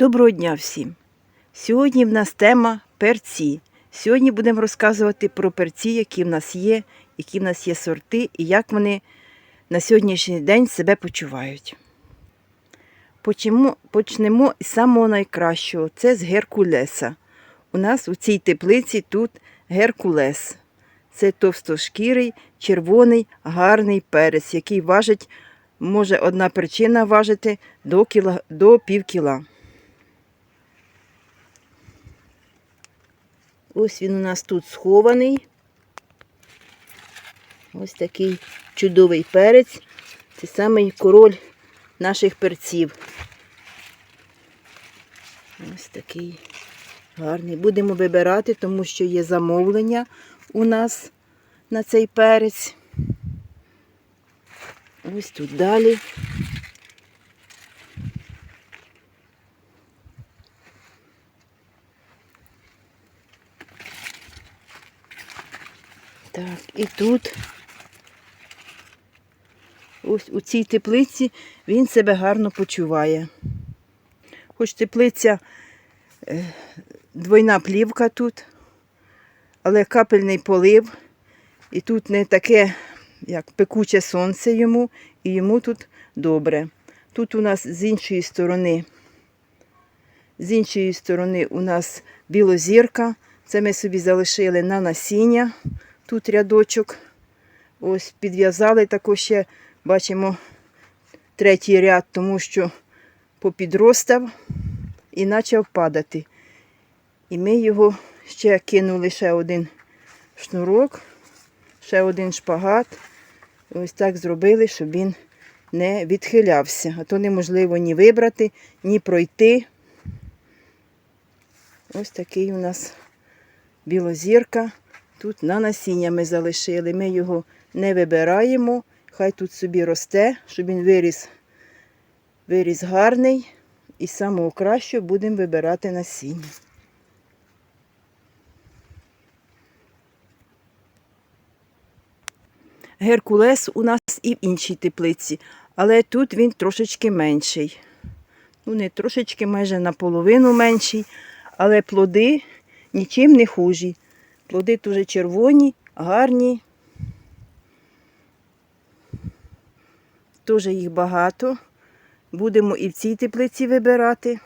Доброго дня всім! Сьогодні в нас тема перці. Сьогодні будемо розказувати про перці, які в нас є, які в нас є сорти і як вони на сьогоднішній день себе почувають. Почнемо, почнемо з самого найкращого це з геркулеса. У нас у цій теплиці тут геркулес. Це товстошкірий, червоний, гарний перець, який важить, може одна причина важити до, кіла, до пів кіла. Ось він у нас тут схований. Ось такий чудовий перець. Це самий король наших перців. Ось такий гарний. Будемо вибирати, тому що є замовлення у нас на цей перець. Ось тут далі. Так, і тут, ось у цій теплиці він себе гарно почуває. Хоч теплиця е, двойна плівка тут, але капельний полив, і тут не таке, як пекуче сонце йому, і йому тут добре. Тут у нас з іншої сторони, з іншої сторони у нас білозірка. Це ми собі залишили на насіння. Тут рядочок. Ось підв'язали також ще, бачимо, третій ряд, тому що попідростав і почав падати. І ми його ще кинули ще один шнурок, ще один шпагат. Ось так зробили, щоб він не відхилявся. А то неможливо ні вибрати, ні пройти. Ось такий у нас білозірка. Тут на насіння ми залишили. Ми його не вибираємо. Хай тут собі росте, щоб він виріс, виріс гарний. І самого кращого будемо вибирати насіння. Геркулес у нас і в іншій теплиці, але тут він трошечки менший. Ну, не трошечки, майже наполовину менший, але плоди нічим не хужі. Плоди дуже червоні, гарні. Дуже їх багато. Будемо і в цій теплиці вибирати.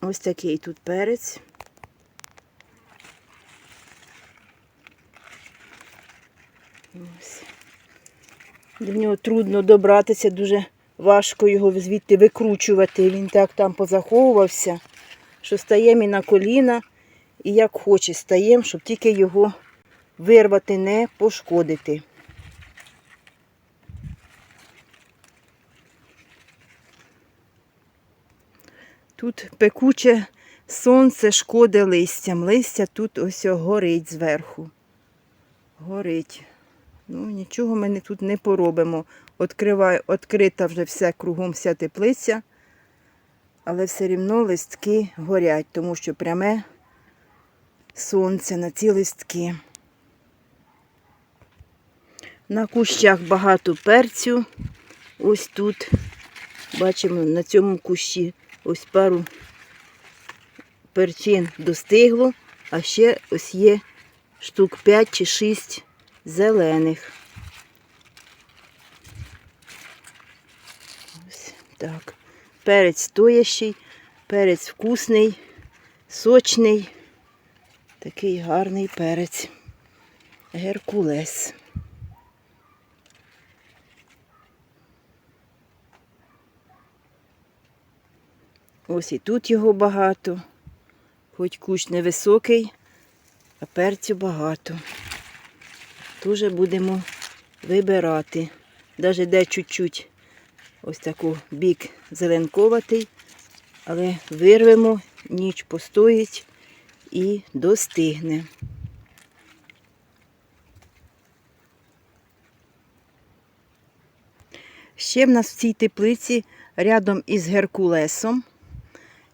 Ось такий тут перець. Ось. До нього трудно добратися, дуже важко його звідти викручувати. Він так там позаховувався, що стаємо і на коліна, і як хоче стаємо, щоб тільки його вирвати, не пошкодити. Тут пекуче сонце шкоди листям. Листя тут ось горить зверху. Горить. Ну, нічого ми тут не поробимо. Откриває, відкрита вже все кругом вся теплиця, але все рівно листки горять, тому що пряме сонце на ці листки. На кущах багато перцю. Ось тут бачимо на цьому кущі ось пару перчин достигло, а ще ось є штук 5 чи 6 зелених. Ось так. Перець стоящий, перець вкусний, сочний, такий гарний перець. Геркулес. Ось і тут його багато, хоч кущ невисокий, а перцю багато. Дуже будемо вибирати. Навіть де чуть-чуть ось таку бік зеленковатий, але вирвемо, ніч постоїть і достигне. Ще в нас в цій теплиці рядом із Геркулесом.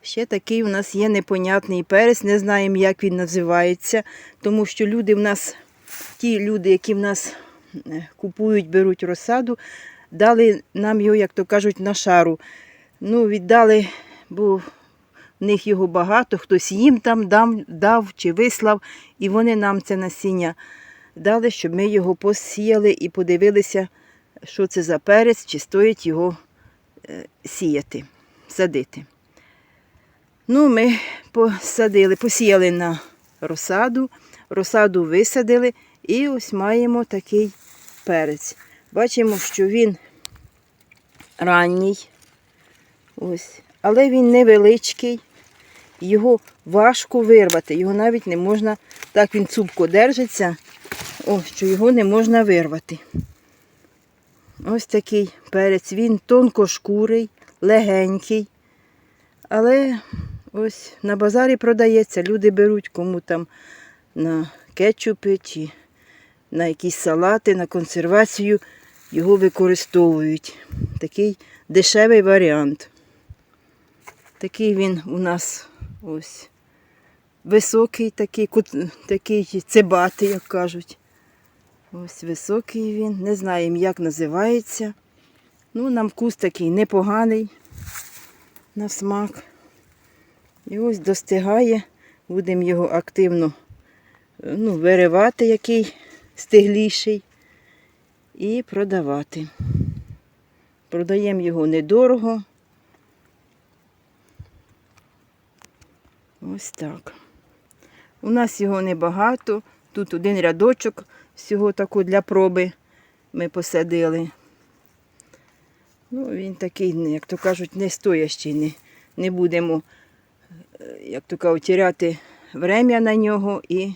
Ще такий у нас є непонятний перець, не знаємо, як він називається, тому що люди в нас, ті люди, які в нас е, купують, беруть розсаду, дали нам його, як то кажуть, на шару. Ну, віддали, бо в них його багато, хтось їм там дав, дав чи вислав, і вони нам це насіння дали, щоб ми його посіяли і подивилися, що це за перець, чи стоїть його е, сіяти, садити. Ну, ми посадили, посіяли на розсаду, розсаду висадили і ось маємо такий перець. Бачимо, що він ранній, ось, але він невеличкий, його важко вирвати, його навіть не можна, так він цупко держиться, о, що його не можна вирвати. Ось такий перець, він тонкошкурий, легенький, але ось на базарі продається, люди беруть кому там на кетчупи чи на якісь салати, на консервацію його використовують. Такий дешевий варіант. Такий він у нас ось високий, такий, такий цибатий, як кажуть. Ось високий він. Не знаємо, як називається. Ну, на вкус такий непоганий на смак. І ось достигає. Будемо його активно ну, виривати, який стигліший, і продавати. Продаємо його недорого. Ось так. У нас його небагато. Тут один рядочок всього таку для проби ми посадили. Ну, він такий, як то кажуть, не стоящий. Не, не будемо, е, як то кажуть, тіряти врем'я на нього і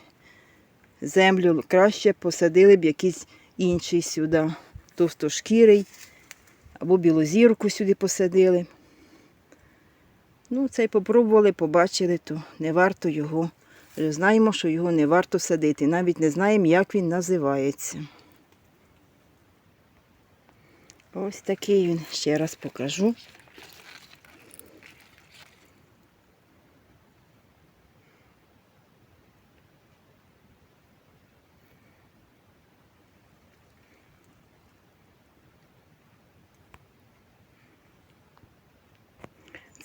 землю краще посадили б якийсь інший сюди. Товстошкірий або білозірку сюди посадили. Ну, цей попробували, побачили, то не варто його. Знаємо, що його не варто садити. Навіть не знаємо, як він називається. Ось такий він, ще раз покажу.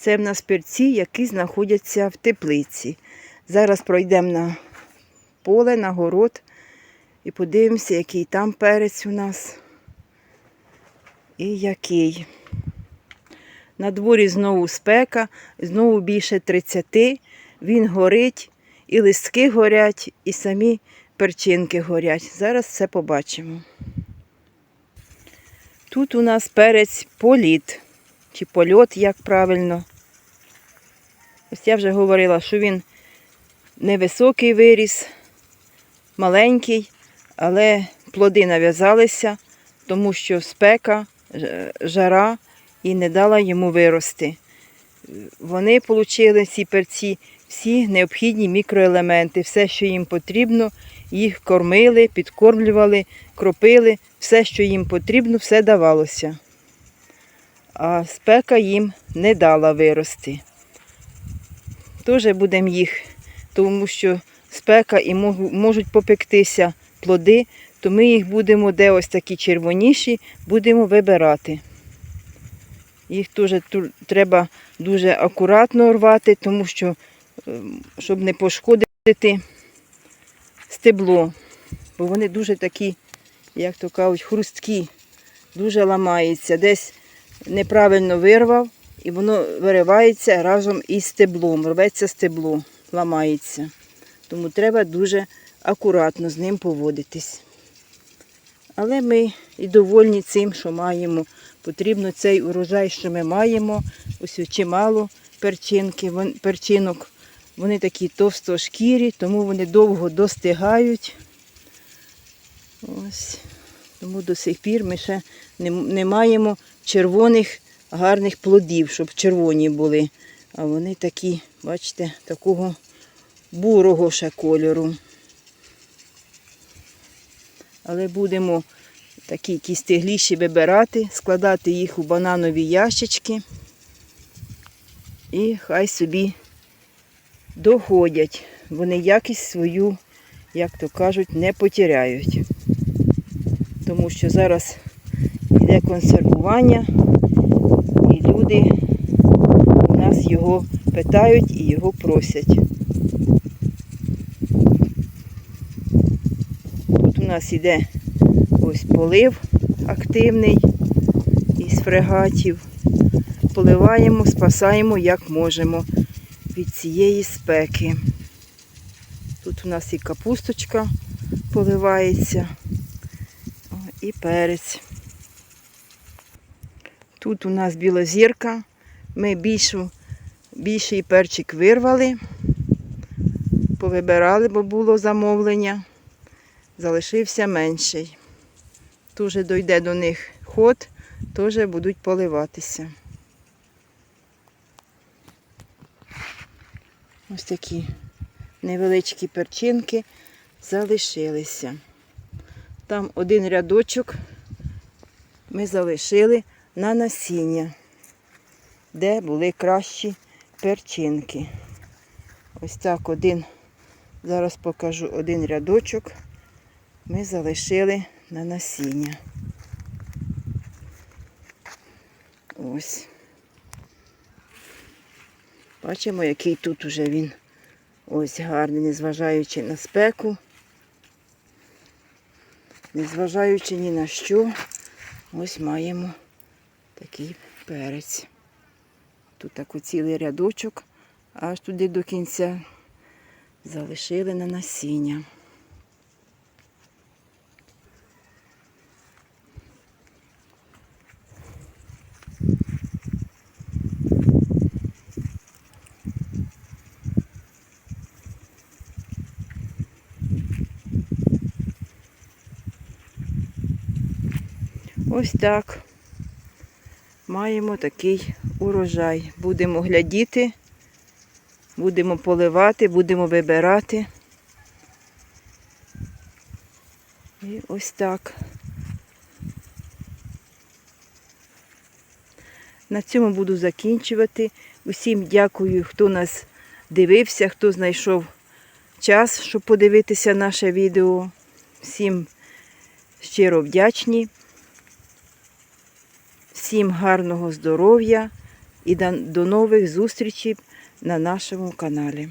Це в нас перці, які знаходяться в теплиці. Зараз пройдемо на поле, на город і подивимося, який там перець у нас і який. На дворі знову спека, знову більше 30. Він горить, і листки горять, і самі перчинки горять. Зараз все побачимо. Тут у нас перець політ, чи польот, як правильно. Ось я вже говорила, що він невисокий виріс, маленький, але плоди нав'язалися, тому що спека, жара і не дала йому вирости. Вони отримали ці перці всі необхідні мікроелементи, все, що їм потрібно, їх кормили, підкормлювали, кропили, все, що їм потрібно, все давалося. А спека їм не дала вирости. Теж будемо їх, тому що спека і можуть попектися плоди, то ми їх будемо, де ось такі червоніші, будемо вибирати. Їх теж треба дуже акуратно рвати, тому що, ем, щоб не пошкодити стебло. Бо вони дуже такі, як то кажуть, хрусткі, дуже ламаються. Десь неправильно вирвав, і воно виривається разом із стеблом. Рветься стебло, ламається. Тому треба дуже акуратно з ним поводитись. Але ми і довольні цим, що маємо. Потрібно цей урожай, що ми маємо. Ось чимало перчинки, перчинок. Вони такі товстошкірі, тому вони довго достигають. Ось. Тому до сих пір ми ще не, маємо червоних гарних плодів, щоб червоні були. А вони такі, бачите, такого бурого ще кольору. Але будемо такі якісь тегліші вибирати, складати їх у бананові ящички. І хай собі доходять. Вони якість свою, як то кажуть, не потеряють. тому що зараз йде консервування, і люди у нас його питають і його просять. Тут у нас іде ось полив активний із фрегатів. Поливаємо, спасаємо як можемо від цієї спеки. Тут у нас і капусточка поливається, і перець. Тут у нас білозірка. Ми більшу, більший перчик вирвали, повибирали, бо було замовлення. Залишився менший. Тут дойде до них ход, теж будуть поливатися. Ось такі невеличкі перчинки залишилися. Там один рядочок ми залишили на насіння, де були кращі перчинки. Ось так один, зараз покажу один рядочок, ми залишили на насіння. Ось. Бачимо, який тут уже він ось гарний, незважаючи на спеку, незважаючи ні на що, ось маємо такий перець. Тут так цілий рядочок, аж туди до кінця залишили на насіння. Ось так. Маємо такий урожай. Будемо глядіти, будемо поливати, будемо вибирати. І ось так. На цьому буду закінчувати. Усім дякую, хто нас дивився, хто знайшов час, щоб подивитися наше відео. Всім щиро вдячні. Всім гарного здоров'я і до нових зустрічей на нашому каналі.